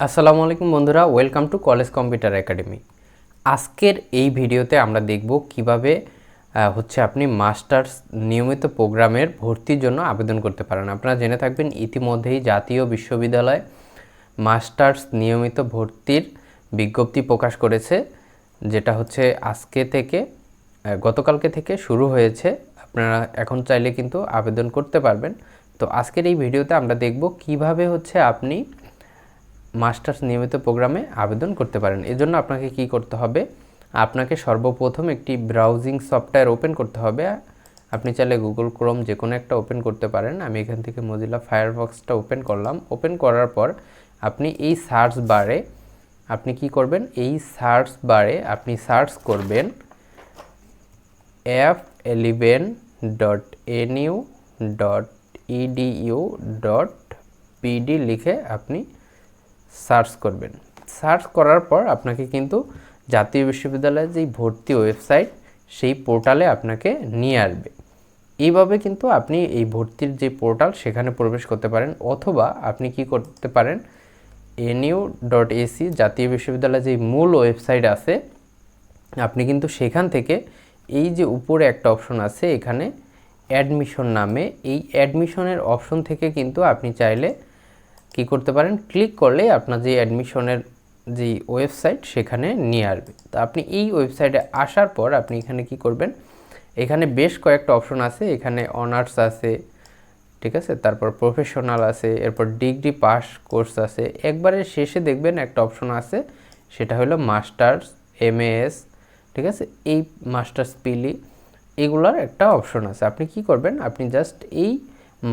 আসসালামু আলাইকুম বন্ধুরা welcome to college computer academy আজকের এই ভিডিওতে আমরা দেখব কীভাবে হচ্ছে আপনি মাস্টার্স নিয়মিত প্রোগ্রামের ভর্তির জন্য আবেদন করতে পারেন। আপনারা জেনে থাকবেন, ইতিমধ্যেই জাতীয় বিশ্ববিদ্যালয় মাস্টার্স নিয়মিত ভর্তির বিজ্ঞপ্তি প্রকাশ করেছে, যেটা হচ্ছে আজকে থেকে গতকালকে থেকে শুরু হয়েছে। আপনারা এখন চাইলে কিন্তু আবেদন করতে পারবেন। তো আজকের এই ভিডিওতে আমরা দেখব কীভাবে হচ্ছে আপনি মাস্টার্স নিয়মিত প্রোগ্রামে আবেদন করতে পারেন। এজন্য আপনাকে কি করতে হবে? আপনাকে সর্বপ্রথম একটি ব্রাউজিং সফটওয়্যার ওপেন করতে হবে। আপনি চাইলে গুগল ক্রোম যে কোনো একটা ওপেন করতে পারেন। আমি এখান থেকে মজিলা ফায়ারবক্সটা ওপেন করলাম। ওপেন করার পর আপনি এই সার্চ বারে আপনি কি করবেন? এই সার্চ বারে আপনি সার্চ করবেন F eleven dot N U dot EDU dot PD লিখে আপনি সার্চ করবেন। সার্চ করার পর আপনাকে কিন্তু জাতীয় বিশ্ববিদ্যালয়ের যেই ভর্তি ওয়েবসাইট, সেই পোর্টালে আপনাকে নিয়ে আসবে। এইভাবে কিন্তু আপনি এই ভর্তির যে পোর্টাল, সেখানে প্রবেশ করতে পারেন অথবা আপনি কি করতে পারেন, এনইউ ডট এসি জাতীয় বিশ্ববিদ্যালয়ের যে মূল ওয়েবসাইট আছে, আপনি কিন্তু সেখান থেকে এই যে উপরে একটা অপশন আছে, এখানে অ্যাডমিশন নামে। এই অ্যাডমিশনের অপশন থেকে কিন্তু আপনি চাইলে কি করতে পারেন? ক্লিক করলে আপনার যে অ্যাডমিশনের যে ওয়েবসাইট সেখানে নিয়ে আসবে। তো আপনি এই ওয়েবসাইটে আসার পর আপনি এখানে কি করবেন? এখানে বেশ কয়েকটা অপশন আছে। এখানে অনার্স আছে, ঠিক আছে? তারপর প্রফেশনাল আছে, এরপর ডিগ্রি পাস কোর্স আছে। একবারে শেষে দেখবেন একটা অপশন আছে, সেটা হলো মাস্টার্স, এমএএস, ঠিক আছে? এই মাস্টার্স পিলি, এগুলার একটা অপশন আছে। আপনি কি করবেন? আপনি জাস্ট এই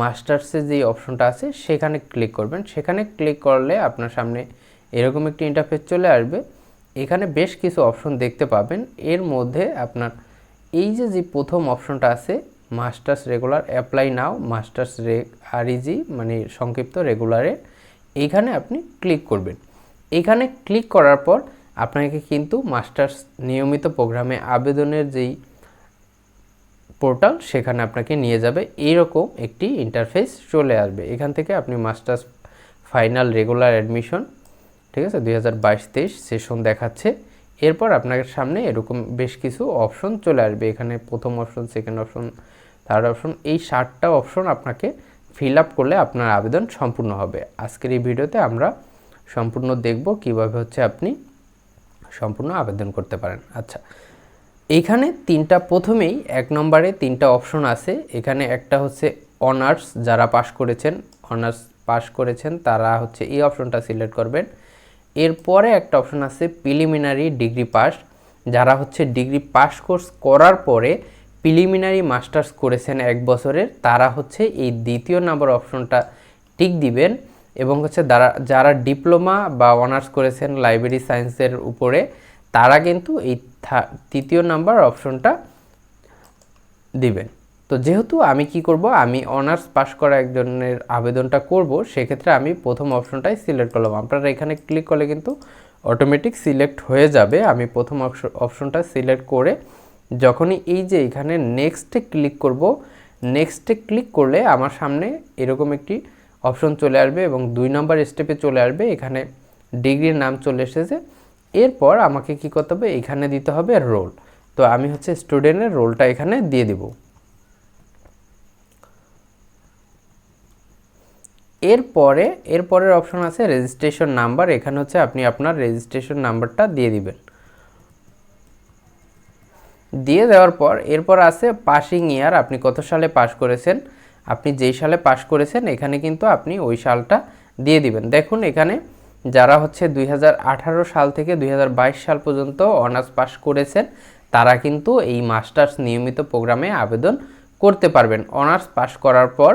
মাস্টার্সের যে অপশনটা আছে, সেখানে ক্লিক করবেন। সেখানে ক্লিক করলে আপনার সামনে এরকম একটি ইন্টারফেস চলে আসবে। এখানে বেশ কিছু অপশন দেখতে পাবেন। এর মধ্যে আপনার এই যে যে প্রথম অপশনটা আছে, masters regular apply now, masters রে আরইজি মানে সংক্ষিপ্ত, রেগুলারে এইখানে আপনি ক্লিক করবেন। এখানে ক্লিক করার পর আপনাকে কিন্তু মাস্টার্স নিয়মিত প্রোগ্রামে আবেদনের যেই পোর্টাল, সেখানে আপনাকে নিয়ে যাবে। এইরকম একটি ইন্টারফেস চলে আসবে। এখান থেকে আপনি মাস্টার্স ফাইনাল রেগুলার অ্যাডমিশন ঠিক আছে? দুই হাজার সেশন দেখাচ্ছে। এরপর আপনার সামনে এরকম বেশ কিছু অপশন চলে আসবে। এখানে প্রথম option second option third option এই ষাটটা অপশন আপনাকে ফিল আপ করলে আপনার আবেদন সম্পূর্ণ হবে। আজকের এই ভিডিওতে আমরা সম্পূর্ণ দেখব কীভাবে হচ্ছে আপনি সম্পূর্ণ আবেদন করতে পারেন। আচ্ছা এইখানে তিনটা প্রথমেই, এক নম্বরে তিনটা অপশন আছে। এখানে একটা হচ্ছে অনার্স যারা পাশ করেছেন অনার্স পাশ করেছেন, তারা হচ্ছে এই অপশনটা সিলেক্ট করবেন। এরপরে একটা অপশন আছে প্রিলিমিনারি ডিগ্রি পাস যারা হচ্ছে ডিগ্রি পাস কোর্স করার পরে প্রিলিমিনারি মাস্টার্স করেছেন এক বছরের, তারা হচ্ছে এই দ্বিতীয় নাম্বার অপশনটা টিক দিবেন এবং হচ্ছে যারা যারা ডিপ্লোমা বা অনার্স করেছেন লাইব্রেরি সায়েন্সের উপরে, তারা কিন্তু এই তৃতীয় নাম্বার অপশনটা দিবেন। তো যেহেতু আমি কি করব, আমি অনার্স পাস করা একজনের আবেদনটা করব, সেক্ষেত্রে আমি প্রথম অপশনটাই সিলেক্ট করলাম। আপনারা এখানে ক্লিক করলে কিন্তু অটোমেটিক সিলেক্ট হয়ে যাবে। আমি প্রথম অপশনটা সিলেক্ট করে যখনই এই যে এখানে নেক্সটে ক্লিক করব, নেক্সটে ক্লিক করলে আমার সামনে এরকম একটি অপশন চলে আসবে এবং দুই নম্বর স্টেপে চলে আসবে। এখানে ডিগ্রির নাম চলে এসেছে। এরপর আমাকে কি করতে হবে? এখানে দিতে হবে রোল তো আমি হচ্ছে স্টুডেন্টের রোলটা এখানে দিয়ে দিব। এরপরে, এরপরের অপশন আছে রেজিস্ট্রেশন নাম্বার এখানে হচ্ছে আপনি আপনার রেজিস্ট্রেশন নাম্বারটা দিয়ে দিবেন। দিয়ে দেওয়ার পর, এরপর আছে পাসিং ইয়ার আপনি কত সালে পাস করেছেন? আপনি যেই সালে পাস করেছেন, এখানে কিন্তু আপনি ওই সালটা দিয়ে দিবেন। দেখুন এখানে যারা হচ্ছে দুই হাজার আঠারো সাল থেকে দুই হাজার বাইশ সাল পর্যন্ত অনার্স পাস করেছেন, তারা কিন্তু এই মাস্টার্স নিয়মিত প্রোগ্রামে আবেদন করতে পারবেন। অনার্স পাস করার পর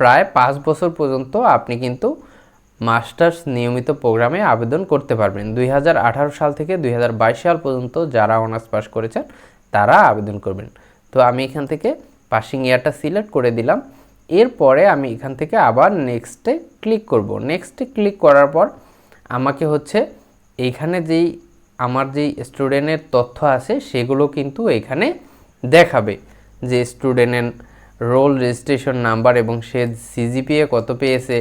প্রায় পাঁচ বছর পর্যন্ত আপনি কিন্তু মাস্টার্স নিয়মিত প্রোগ্রামে আবেদন করতে পারবেন। দুই হাজার আঠারো সাল থেকে দুই হাজার বাইশ সাল পর্যন্ত যারা অনার্স পাস করেছেন, তারা আবেদন করবেন। তো আমি এখান থেকে পাসিং ইয়ারটা সিলেক্ট করে দিলাম। এরপরে আমি এখান থেকে আবার নেক্সটে ক্লিক করব। নেক্সটে ক্লিক করার পর আমাকে হচ্ছে এইখানে যেই, আমার যেই স্টুডেন্টের তথ্য আছে সেগুলো কিন্তু এখানে দেখাবে। যে স্টুডেন্টের রোল রেজিস্ট্রেশন নাম্বার এবং সে সিজিপিএ কত পেয়েছে,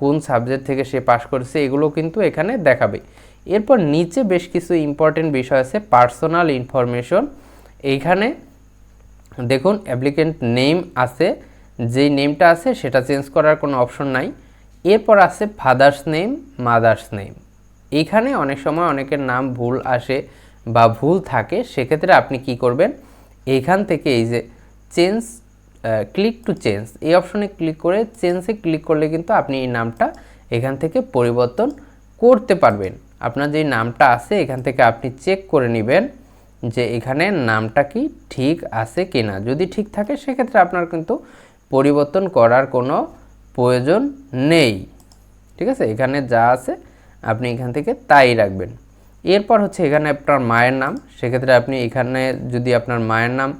কোন সাবজেক্ট থেকে সে পাশ করেছে, এগুলো কিন্তু এখানে দেখাবে। এরপর নিচে বেশ কিছু ইম্পর্টেন্ট বিষয় আছে পার্সোনাল ইনফরমেশন এইখানে দেখুন অ্যাপ্লিকেন্ট নেম আছে। যেই নেমটা আছে সেটা চেঞ্জ করার কোনো অপশন নাই। এরপর আছে ফাদার্স নেম মাদার্স নেম এইখানে অনেক সময় অনেকের নাম ভুল আসে বা ভুল থাকে, সেক্ষেত্রে আপনি কি করবেন? এইখান থেকে এই যে চেঞ্জ ক্লিক টু চেঞ্জ এই অপশনে ক্লিক করে চেঞ্জে ক্লিক করলে কিন্তু আপনি এই নামটা এখান থেকে পরিবর্তন করতে পারবেন। আপনার যে নামটা আছে, এখান থেকে আপনি চেক করে নেবেন যে এখানে নামটা কি ঠিক আছে কি না যদি ঠিক থাকে, সেক্ষেত্রে আপনার কিন্তু পরিবর্তন করার কোনো প্রয়োজন নেই। ঠিক আছে? এখানে যা আছে আপনি এখান থেকে তাই রাখবেন। এরপর হচ্ছে এখানে আপনার মায়ের নাম। সেক্ষেত্রে আপনি এখানে যদি আপনার মায়ের নাম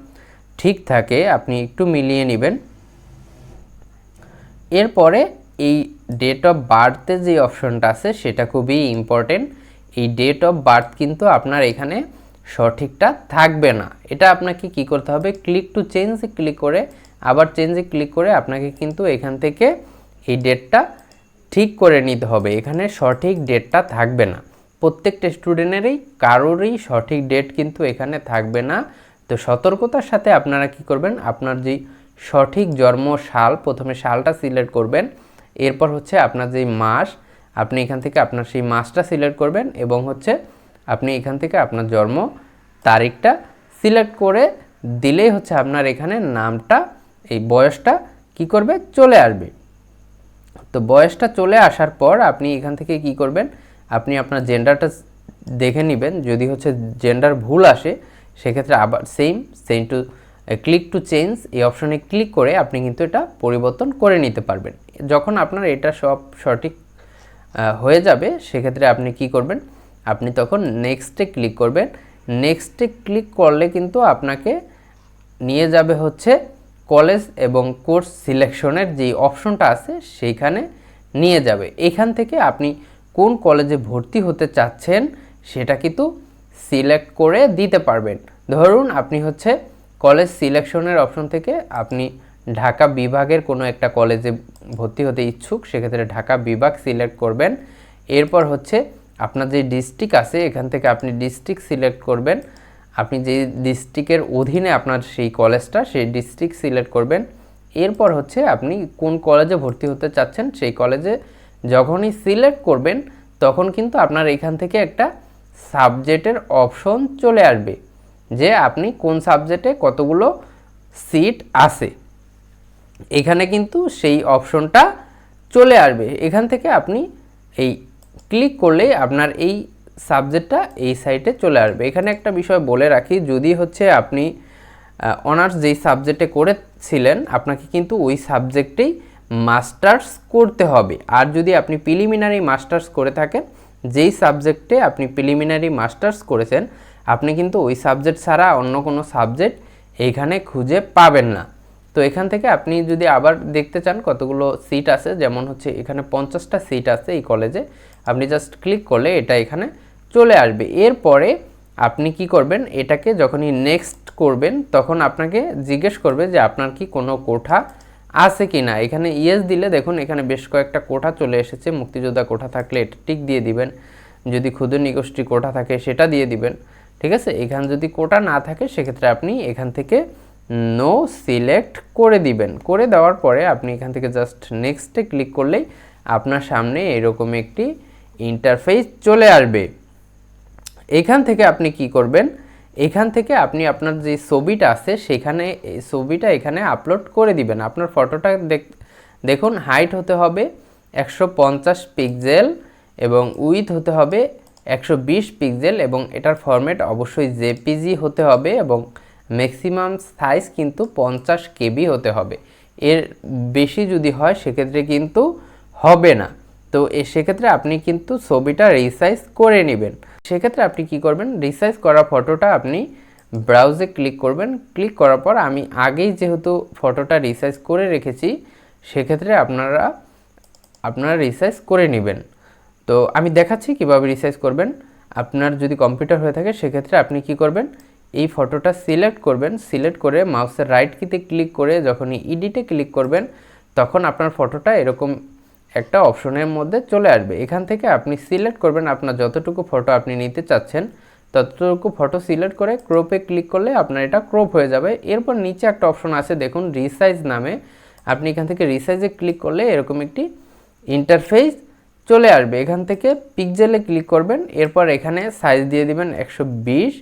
ঠিক থাকে, আপনি একটু মিলিয়ে নেবেন। এরপরে এই ডেট অফ বার্থে যে অপশনটা আছে, সেটা খুবই ইম্পর্টেন্ট এই ডেট অফ বার্থ কিন্তু আপনার এখানে সঠিকটা থাকবে না। এটা আপনাকে কি করতে হবে? ক্লিক টু চেঞ্জ ক্লিক করে আবার চেঞ্জে ক্লিক করে আপনাকে কিন্তু এখান থেকে এই ডেটটা ঠিক করে নিতে হবে। এখানে সঠিক ডেটটা থাকবে না। প্রত্যেকটা স্টুডেন্টেরই কারোরই সঠিক ডেট কিন্তু এখানে থাকবে না। তো সতর্কতার সাথে আপনারা কি করবেন? আপনার যেই সঠিক জন্ম সাল, প্রথমে সালটা সিলেক্ট করবেন। এরপর হচ্ছে আপনার যেই মাস, আপনি এখান থেকে আপনার সেই মাসটা সিলেক্ট করবেন এবং হচ্ছে আপনি এখান থেকে আপনার জন্ম তারিখটা সিলেক্ট করে দিলেই হচ্ছে আপনার এখানে নামটা এই বয়সটা কি করবে? চলে আসবে। তো বয়সটা চলে আসার পর আপনি এখান থেকে কি করবেন? আপনি আপনার জেন্ডারটা দেখে নেবেন। যদি হচ্ছে জেন্ডার ভুল আসে, সেক্ষেত্রে আবার same same to click to change এই অপশনে ক্লিক করে আপনি কিন্তু এটা পরিবর্তন করে নিতে পারবেন। যখন আপনার এটা সব সঠিক হয়ে যাবে, সেক্ষেত্রে আপনি কি করবেন? আপনি তখন নেক্সটে ক্লিক করবেন। নেক্সটে ক্লিক করলে কিন্তু আপনাকে নিয়ে যাবে হচ্ছে কলেজ এবং কোর্স সিলেকশনের যে অপশনটা আছে সেইখানে নিয়ে যাবে। এখান থেকে আপনি কোন কলেজে ভর্তি হতে চাচ্ছেন সেটা কিন্তু সিলেক্ট করে দিতে পারবেন। ধরুন আপনি হচ্ছে কলেজ সিলেকশনের অপশন থেকে আপনি ঢাকা বিভাগের কোনো একটা কলেজে ভর্তি হতে ইচ্ছুক, সেক্ষেত্রে ঢাকা বিভাগ সিলেক্ট করবেন। এরপর হচ্ছে আপনার যে ডিস্ট্রিক্ট আছে, এখান থেকে আপনি ডিস্ট্রিক্ট সিলেক্ট করবেন। আপনি যে ডিস্ট্রিক্টের অধীনে আপনার সেই কলেজটা সেই ডিস্ট্রিক্ট সিলেক্ট করবেন। এরপর হচ্ছে আপনি কোন কলেজে ভর্তি হতে চাচ্ছেন, সেই কলেজে যখনই সিলেক্ট করবেন, তখন কিন্তু আপনার এখান থেকে একটা সাবজেক্টের অপশন চলে আসবে যে আপনি কোন সাবজেক্টে কতগুলো সিট আছে। এখানে কিন্তু সেই অপশনটা চলে আসবে। এখান থেকে আপনি এই ক্লিক করলে আপনার এই সাবজেক্টটা এই সাইটে চলে আসবে। এখানে একটা বিষয় বলে রাখি, যদি হচ্ছে আপনি অনার্স যেই সাবজেক্টে করেছিলেন, আপনাকে কিন্তু ওই সাবজেক্টেই মাস্টার্স করতে হবে। আর যদি আপনি প্রিলিমিনারি মাস্টার্স করে থাকেন, যেই সাবজেক্টে আপনি প্রিলিমিনারি মাস্টার্স করেছেন, আপনি কিন্তু ওই সাবজেক্ট ছাড়া অন্য কোনো সাবজেক্ট এইখানে খুঁজে পাবেন না। তো এখান থেকে আপনি যদি আবার দেখতে চান, কতগুলো সিট আছে, যেমন হচ্ছে এখানে পঞ্চাশটা সিট আছে এই কলেজে আপনি জাস্ট ক্লিক করলে এটা এখানে চলে আসবে। এরপরে আপনি কি করবেন? এটাকে যখনই নেক্সট করবেন, তখন আপনাকে জিজ্ঞেস করবে যে আপনার কি কোনো কোঠা আছে কি না এখানে ইয়েস দিলে দেখুন, এখানে বেশ কয়েকটা কোঠা চলে এসেছে। মুক্তিযোদ্ধা কোঠা থাকলে এটা টিক দিয়ে দিবেন। যদি ক্ষুদ্র নিগোষ্ঠী কোঠা থাকে, সেটা দিয়ে দিবেন। ঠিক আছে? এখানে যদি কোটা না থাকে, সেক্ষেত্রে আপনি এখান থেকে নো সিলেক্ট করে দিবেন। করে দেওয়ার পরে আপনি এখান থেকে জাস্ট নেক্সটে ক্লিক করলেই আপনার সামনে এরকম একটি ইন্টারফেস চলে আসবে। এখান থেকে আপনি কি করবেন? এখান থেকে আপনি আপনার যে ছবিটা আছে, সেখানে এই ছবিটা এখানে আপলোড করে দিবেন। আপনার ফটোটা দেখ, দেখুন হাইট হতে হবে একশো পঞ্চাশ পিক্সেল এবং উইথ হতে হবে একশো বিশ পিক্সেল এবং এটার ফরম্যাট অবশ্যই জেপিজি হতে হবে এবং ম্যাক্সিমাম সাইজ কিন্তু পঞ্চাশ কেবি হতে হবে। এর বেশি যদি হয়, সেক্ষেত্রে কিন্তু হবে না। তো সেক্ষেত্রে আপনি কিন্তু ছবিটা রিসাইজ করে নেবেন। সেক্ষেত্রে আপনি কি করবেন? রিসাইজ করা ফটোটা আপনি ব্রাউজে ক্লিক করবেন। ক্লিক করার পর আমি আগেই যেহেতু ফটোটা রিসাইজ করে রেখেছি, সেক্ষেত্রে আপনারা আপনারা রিসাইজ করে নেবেন। তো আমি দেখাচ্ছি কীভাবে রিসাইজ করবেন। আপনার যদি কম্পিউটার হয়ে থাকে, সেক্ষেত্রে আপনি কি করবেন? এই ফটোটা সিলেক্ট করবেন। সিলেক্ট করে মাউসের রাইট কিতে ক্লিক করে যখনই ইডিটে ক্লিক করবেন, তখন আপনার ফটোটা এরকম একটা অপশনের মধ্যে চলে আসবে। এখান থেকে আপনি সিলেক্ট করবেন আপনার যতটুকু ফটো আপনি নিতে চাচ্ছেন, ততটুকু ফটো সিলেক্ট করে ক্রোপে ক্লিক করলে আপনার এটা ক্রপ হয়ে যাবে। এরপর নিচে একটা অপশন আছে, দেখুন রিসাইজ নামে। আপনি এখান থেকে রিসাইজে ক্লিক করলে এরকম একটি ইন্টারফেস চলে আসবে। এখান থেকে পিকজেলে ক্লিক করবেন, এরপর এখানে সাইজ দিয়ে দিবেন একশো বিশ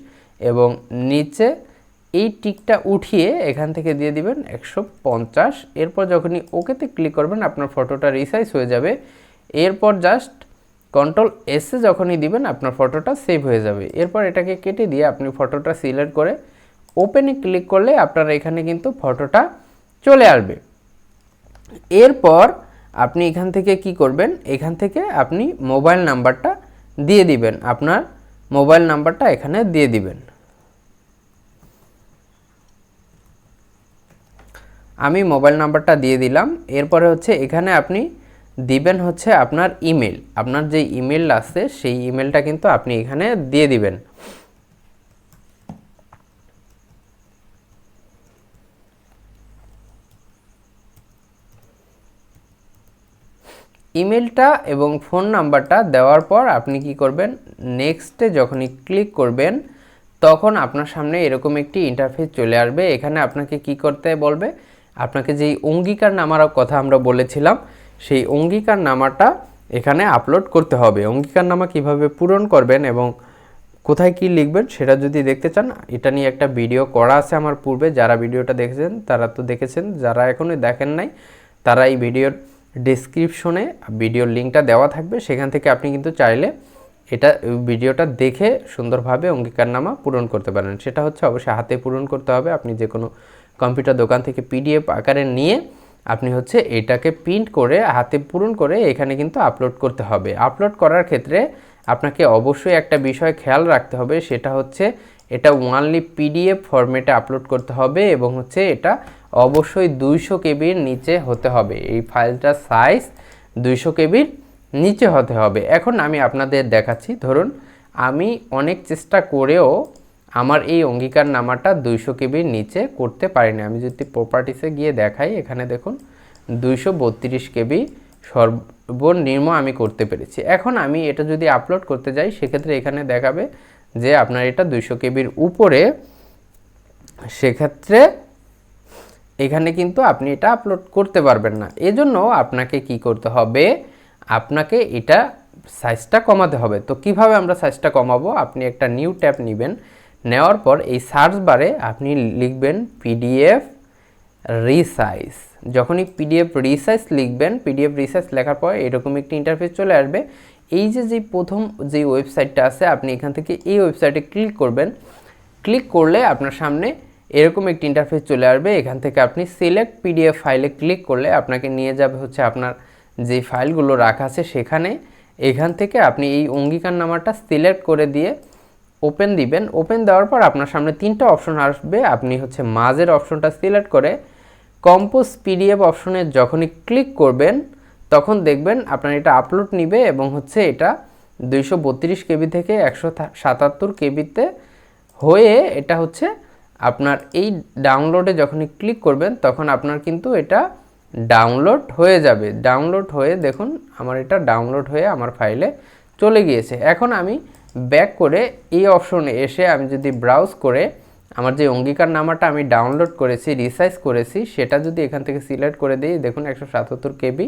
এবং নিচে এই টিকটা উঠিয়ে এখান থেকে দিয়ে দিবেন একশো পঞ্চাশ। এরপর যখনই ওকেতে ক্লিক করবেন, আপনার ফটোটা রিসাইজ হয়ে যাবে। এরপর জাস্ট কন্ট্রোল এসে যখনই দিবেন, আপনার ফটোটা সেভ হয়ে যাবে। এরপর এটাকে কেটে দিয়ে আপনি ফটোটা সিলেক্ট করে ওপেনে ক্লিক করলে আপনার এখানে কিন্তু ফটোটা চলে আসবে। এরপর আপনি এখান থেকে কি করবেন? এখান থেকে আপনি মোবাইল নাম্বারটা দিয়ে দিবেন। আপনার মোবাইল নাম্বারটা এখানে দিয়ে দিবেন। আমি মোবাইল নাম্বারটা দিয়ে দিলাম। এরপরে হচ্ছে এখানে আপনি দিবেন হচ্ছে আপনার ইমেল। আপনার যে ইমেল আছে, সেই ইমেলটা কিন্তু আপনি এখানে দিয়ে দিবেন। ইমেলটা এবং ফোন নাম্বারটা দেওয়ার পর আপনি কি করবেন? নেক্সটে যখনই ক্লিক করবেন, তখন আপনার সামনে এরকম একটি ইন্টারফেস চলে আসবে। এখানে আপনাকে কি করতে বলবে? আপনাকে যেই অঙ্গীকার নামার কথা আমরা বলেছিলাম, সেই অঙ্গীকার নামাটা এখানে আপলোড করতে হবে। অঙ্গীকার নামা কীভাবে পূরণ করবেন এবং কোথায় কি লিখবেন সেটা যদি দেখতে চান, এটা নিয়ে একটা ভিডিও করা আছে আমার পূর্বে। যারা ভিডিওটা দেখেছেন, তারা তো দেখেছেন। যারা এখনই দেখেন নাই, তারা এই ভিডিওর ডিসক্রিপশনে ভিডিওর লিঙ্কটা দেওয়া থাকবে। সেখান থেকে আপনি কিন্তু চাইলে এটা ভিডিওটা দেখে সুন্দরভাবে অঙ্গীকারনামা পূরণ করতে পারেন। সেটা হচ্ছে অবশ্যই হাতে পূরণ করতে হবে। আপনি যে কোনো কম্পিউটার দোকান থেকে পিডিএফ আকারে নিয়ে আপনি হচ্ছে এটাকে প্রিন্ট করে হাতে পূরণ করে এখানে কিন্তু আপলোড করতে হবে। আপলোড করার ক্ষেত্রে আপনাকে অবশ্যই একটা বিষয় খেয়াল রাখতে হবে, সেটা হচ্ছে এটা ওয়ানলি পিডিএফ ফরম্যাটে আপলোড করতে হবে এবং হচ্ছে এটা অবশ্যই দুইশো কেবির নিচে হতে হবে। এই ফাইলটার সাইজ দুইশো কেবির নিচে হতে হবে। এখন আমি আপনাদের দেখাচ্ছি, ধরুন আমি অনেক চেষ্টা করেও আমার এই অঙ্গীকার নামাটা দুইশো কেবির নিচে করতে পারিনি। আমি যদি প্রপার্টিসে গিয়ে দেখাই, এখানে দেখুন, দুইশো বত্রিশ কেবি সর্বনিম্ন আমি করতে পেরেছি। এখন আমি এটা যদি আপলোড করতে যাই, সেক্ষেত্রে এখানে দেখাবে যে আপনার এটা দুইশো কেবির উপরে। সেক্ষেত্রে এখানে কিন্তু আপনি এটা আপলোড করতে পারবেন না। এজন্য আপনাকে কি করতে হবে, আপনাকে এটা সাইজটা কমাতে হবে। তো কীভাবে আমরা সাইজটা কমাবো? আপনি একটা নিউ ট্যাব নেবেন। নেওয়ার পর এই সার্চ বারে আপনি লিখবেন পিডিএফ রিসাইজ যখনই পিডিএফ রিসাইজ লিখবেন পিডিএফ রিসাইজ লেখার পর এরকম একটি ইন্টারফেস চলে আসবে। এই যে যে প্রথম যে ওয়েবসাইটটা আছে, আপনি এখান থেকে এই ওয়েবসাইটে ক্লিক করবেন। ক্লিক করলে আপনার সামনে এরকম একটি ইন্টারফেস চলে আসবে। এখান থেকে আপনি সিলেক্ট পিডিএফ ফাইলে ক্লিক করলে আপনাকে নিয়ে যাবে হচ্ছে আপনার যে ফাইলগুলো রাখা আছে সেখানে। এখান থেকে আপনি এই অঙ্গীকার নামাটা সিলেক্ট করে দিয়ে ওপেন দিবেন। ওপেন দেওয়ার পর আপনার সামনে তিনটা অপশন আসবে। আপনি হচ্ছে মাঝের অপশনটা সিলেক্ট করে কম্পোজ পিডিএফ অপশনে যখনই ক্লিক করবেন, তখন দেখবেন আপনার এটা আপলোড নিবে এবং হচ্ছে এটা দুইশো বত্রিশ কেবি থেকে একশো সাতাত্তর কেবিতে হয়ে এটা হচ্ছে আপনার এই ডাউনলোডে যখনই ক্লিক করবেন, তখন আপনার কিন্তু এটা ডাউনলোড হয়ে যাবে। ডাউনলোড হয়ে দেখুন, আমার এটা ডাউনলোড হয়ে আমার ফাইলে চলে গিয়েছে। এখন আমি ব্যাক করে এই অপশনে এসে আমি যদি ব্রাউজ করে আমার যে অঙ্গীকার নামাটা আমি ডাউনলোড করেছি রিসাইজ করেছি, সেটা যদি এখান থেকে সিলেক্ট করে দিই, দেখুন একশো সাতাত্তর কেবি।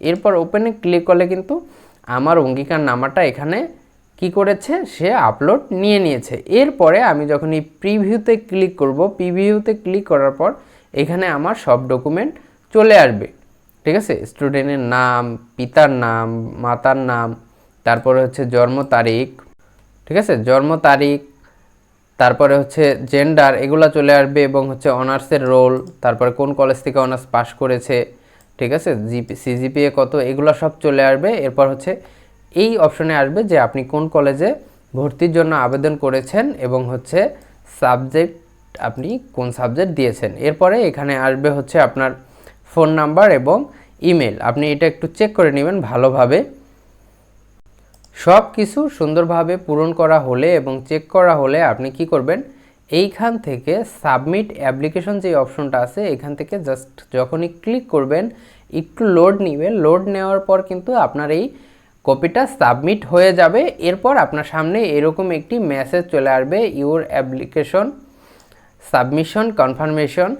এরপর ওপেনে ক্লিক করলে কিন্তু আমার অঙ্গীকার নামাটা এখানে কি করেছে? সে আপলোড নিয়ে নিয়েছে। এরপরে আমি যখন এই প্রিভিউতে ক্লিক করব প্রিভিউতে ক্লিক করার পর এখানে আমার সব ডকুমেন্ট চলে আসবে। ঠিক আছে? স্টুডেন্টের নাম, পিতার নাম, মাতার নাম, তারপরে হচ্ছে জন্ম তারিখ ঠিক আছে? জন্ম তারিখ, তারপরে হচ্ছে জেন্ডার এগুলো চলে আসবে এবং হচ্ছে অনার্সের রোল তারপরে কোন কলেজ থেকে অনার্স পাস করেছে, ঠিক আছে? জিপি সিজিপিএ কত, এগুলো সব চলে আসবে। এরপর হচ্ছে এই অপশনে আসবে যে আপনি কোন কলেজে ভর্তির জন্য আবেদন করেছেন এবং হচ্ছে সাবজেক্ট আপনি কোন সাবজেক্ট দিয়েছেন। এরপরে এখানে আসবে হচ্ছে আপনার ফোন নাম্বার এবং ইমেল আপনি এটা একটু চেক করে নেবেন ভালোভাবে। সব কিছু সুন্দরভাবে পূরণ করা হলে এবং চেক করা হলে আপনি কি করবেন? এইখান থেকে সাবমিট অ্যাপ্লিকেশন যে অপশনটা আছে, এখান থেকে জাস্ট যখনই ক্লিক করবেন, একটু লোড নিবে লোড নেওয়ার পর কিন্তু আপনার এই কপিটা সাবমিট হয়ে যাবে। এরপর আপনার সামনে এরকম একটি মেসেজ চলে আসবে ইউর অ্যাপ্লিকেশন সাবমিশন কনফার্মেশন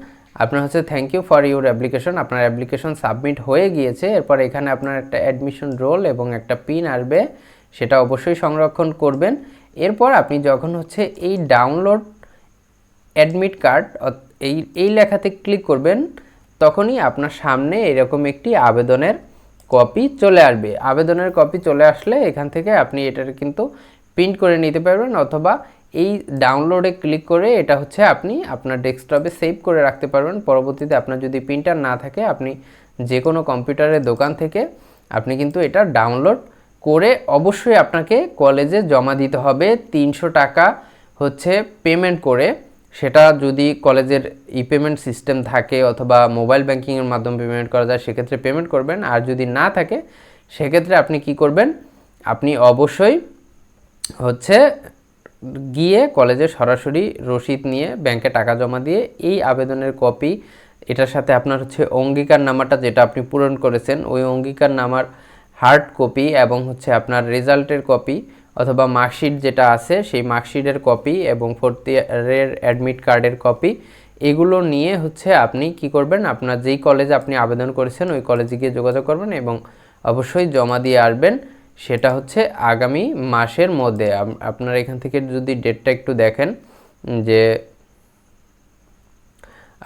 আপনার হচ্ছে thank you for your application আপনার অ্যাপ্লিকেশন সাবমিট হয়ে গিয়েছে। এরপর এখানে আপনার একটা অ্যাডমিশন রোল এবং একটা পিন আসবে। সেটা অবশ্যই সংরক্ষণ করবেন। এরপর আপনি যখন হচ্ছে এই ডাউনলোড অ্যাডমিট কার্ড এই এই লেখাতে ক্লিক করবেন, তখনই আপনার সামনে এরকম একটি আবেদনের কপি চলে আসবে। আবেদনের কপি চলে আসলে এখান থেকে আপনি এটার কিন্তু প্রিন্ট করে নিতে পারবেন অথবা এই ডাউনলোডে ক্লিক করে এটা হচ্ছে আপনি আপনার ডেস্কটপে সেভ করে রাখতে পারবেন। পরবর্তীতে আপনার যদি প্রিন্টার না থাকে, আপনি যে কোনো কম্পিউটারের দোকান থেকে আপনি কিন্তু এটা ডাউনলোড করে অবশ্যই আপনাকে কলেজে জমা দিতে হবে। তিনশো টাকা হচ্ছে পেমেন্ট করে। সেটা যদি কলেজের ই পেমেন্ট সিস্টেম থাকে অথবা মোবাইল ব্যাংকিংয়ের মাধ্যমে পেমেন্ট করা যায়, সেক্ষেত্রে পেমেন্ট করবেন। আর যদি না থাকে, সেক্ষেত্রে আপনি কি করবেন? আপনি অবশ্যই হচ্ছে গিয়ে কলেজে সরাসরি রসিদ নিয়ে ব্যাংকে টাকা জমা দিয়ে এই আবেদনের কপি এটার সাথে আপনার হচ্ছে অঙ্গীকার নামাটা যেটা আপনি পূরণ করেছেন, ওই অঙ্গীকার নামার হার্ড কপি এবং হচ্ছে আপনার রেজাল্টের কপি অথবা মার্কশিট যেটা আছে, সেই মার্কশিটের কপি এবং ফোর্থ ইয়ারের অ্যাডমিট কার্ডের কপি এগুলো নিয়ে হচ্ছে আপনি কি করবেন? আপনার যেই কলেজে আপনি আবেদন করেছেন, ওই কলেজে গিয়ে যোগাযোগ করবেন এবং অবশ্যই জমা দিয়ে আসবেন। সেটা হচ্ছে আগামী মাসের মধ্যে। আপনার এখান থেকে যদি ডেটটা একটু দেখেন যে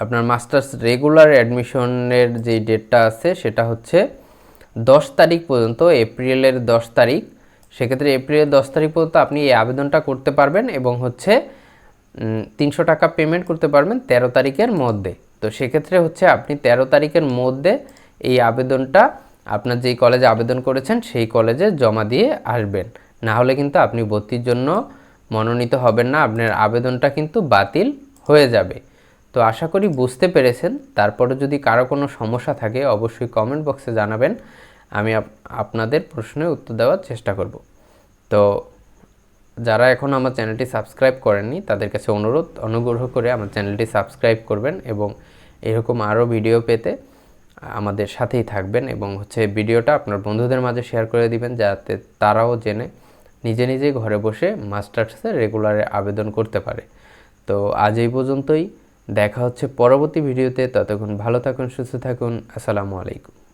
আপনার মাস্টার্স রেগুলার অ্যাডমিশনের যে ডেটটা আছে, সেটা হচ্ছে দশ তারিখ পর্যন্ত, এপ্রিলের দশ তারিখ। সেক্ষেত্রে এপ্রিলের দশ তারিখ পর্যন্ত আপনি এই আবেদনটা করতে পারবেন এবং হচ্ছে তিনশো টাকা পেমেন্ট করতে পারবেন ১৩ তারিখের মধ্যে। তো সেক্ষেত্রে হচ্ছে আপনি ১৩ তারিখের মধ্যে এই আবেদনটা, আপনার যেই কলেজে আবেদন করেছেন সেই কলেজে জমা দিয়ে আসবেন। না হলে কিন্তু আপনি ভর্তির জন্য মনোনীত হবেন না, আপনার আবেদনটা কিন্তু বাতিল হয়ে যাবে। তো আশা করি বুঝতে পেরেছেন। তারপরে যদি কারও কোনো সমস্যা থাকে, অবশ্যই কমেন্ট বক্সে জানাবেন। আমি আপনাদের প্রশ্নের উত্তর দেওয়ার চেষ্টা করব। তো যারা এখন আমার চ্যানেলটি সাবস্ক্রাইব করেননি, তাদের কাছে অনুরোধ, অনুগ্রহ করে আমার চ্যানেলটি সাবস্ক্রাইব করবেন এবং এরকম আরও ভিডিও পেতে আমাদের সাথেই থাকবেন এবং হচ্ছে ভিডিওটা আপনার বন্ধুদের মাঝে শেয়ার করে দিবেন যাতে তারাও জেনে নিজে নিজেই ঘরে বসে মাস্টার্সে রেগুলারে আবেদন করতে পারে। তো আজ এই পর্যন্তই। দেখা হচ্ছে পরবর্তী ভিডিওতে। ততক্ষণ ভালো থাকুন সুস্থ থাকুন। আসসালামু আলাইকুম।